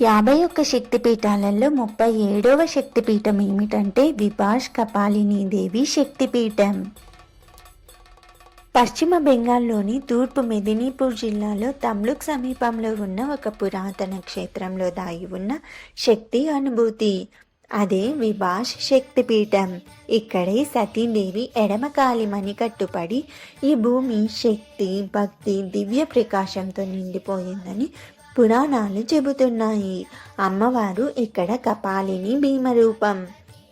యాభై ఒక్క శక్తిపీఠాలలో ముప్పై ఏడవ శక్తిపీఠం ఏమిటంటే విభాష్ కపాలిని దేవి శక్తిపీఠం. పశ్చిమ బెంగాల్లోని తూర్పు మెదినీపూర్ జిల్లాలో తమ్లుక్ సమీపంలో ఉన్న ఒక పురాతన క్షేత్రంలో దాగి ఉన్న శక్తి అనుభూతి. అదే విభాష్ శక్తిపీఠం. ఇక్కడే సతీదేవి ఎడమకాలి మణికట్టుపడి ఈ భూమి శక్తి భక్తి దివ్య ప్రకాశంతో నిండిపోయిందని పురాణాలు చెబుతున్నాయి. అమ్మవారు ఇక్కడ కపాలిని భీమరూపం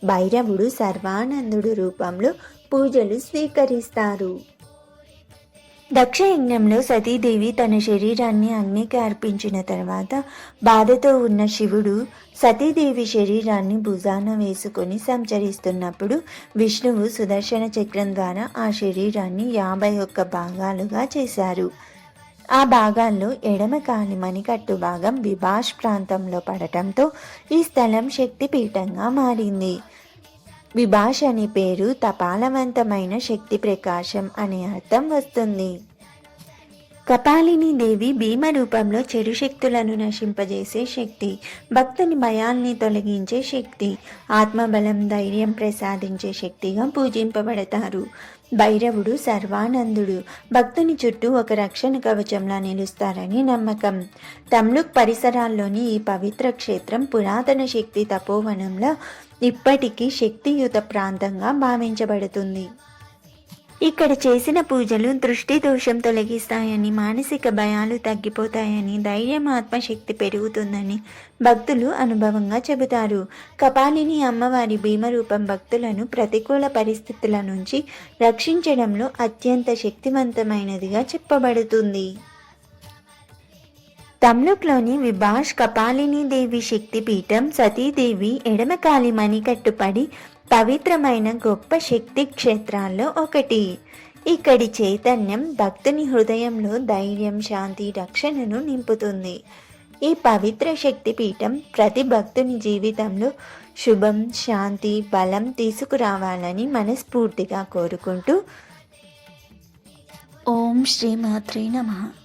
భైరవుడు సర్వానందుడు రూపంలో పూజలు స్వీకరిస్తారు. దక్షయజ్ఞంలో సతీదేవి తన శరీరాన్ని అగ్నికి అర్పించిన తర్వాత బాధతో ఉన్న శివుడు సతీదేవి శరీరాన్ని భుజాన వేసుకొని సంచరిస్తున్నప్పుడు విష్ణువు సుదర్శన చక్రం ద్వారా ఆ శరీరాన్ని యాభై ఒక్క భాగాలుగా చేశారు. ఆ భాగాల్లో ఎడమ కాలి మణికట్టు భాగం విభాష్ ప్రాంతంలో పడటంతో ఈ స్థలం శక్తిపీఠంగా మారింది. విభాష్ అనే పేరు తపాలవంతమైన శక్తి ప్రకాశం అనే అర్థం వస్తుంది. కపాలిని దేవి భీమ రూపంలో చెడు శక్తులను నశింపజేసే శక్తి భక్తుని భయాల్ని తొలగించే శక్తి ఆత్మబలం ధైర్యం ప్రసాదించే శక్తిగా పూజింపబడతారు. భైరవుడు సర్వానందుడు. భక్తుని చుట్టూ ఒక రక్షణ కవచంలా నిలుస్తారని నమ్మకం. తమ్లుక్ పరిసరాల్లోని ఈ పవిత్ర క్షేత్రం పురాతన శక్తి తపోవనంలో ఇప్పటికీ శక్తియుత ప్రాంతంగా భావించబడుతుంది. ఇక్కడ చేసిన పూజలు దృష్టి దోషం తొలగిస్తాయని మానసిక భయాలు తగ్గిపోతాయని ధైర్యం ఆత్మశక్తి పెరుగుతుందని భక్తులు అనుభవంగా చెబుతారు. కపాలిని అమ్మవారి భీమరూపం భక్తులను ప్రతికూల పరిస్థితుల నుంచి రక్షించడంలో అత్యంత శక్తివంతమైనదిగా చెప్పబడుతుంది. తమ్లుక్లోని విభాష్ కపాలిని దేవి శక్తిపీఠం సతీదేవి ఎడమకాలి మణికట్టుపడి పవిత్రమైన గొప్ప శక్తి క్షేత్రాల్లో ఒకటి. ఇక్కడి చైతన్యం భక్తుని హృదయంలో ధైర్యం శాంతి రక్షణను నింపుతుంది. ఈ పవిత్ర శక్తిపీఠం ప్రతి భక్తుని జీవితంలో శుభం శాంతి బలం తీసుకురావాలని మనస్ఫూర్తిగా కోరుకుంటూ. ఓం శ్రీ మాత్రే నమః.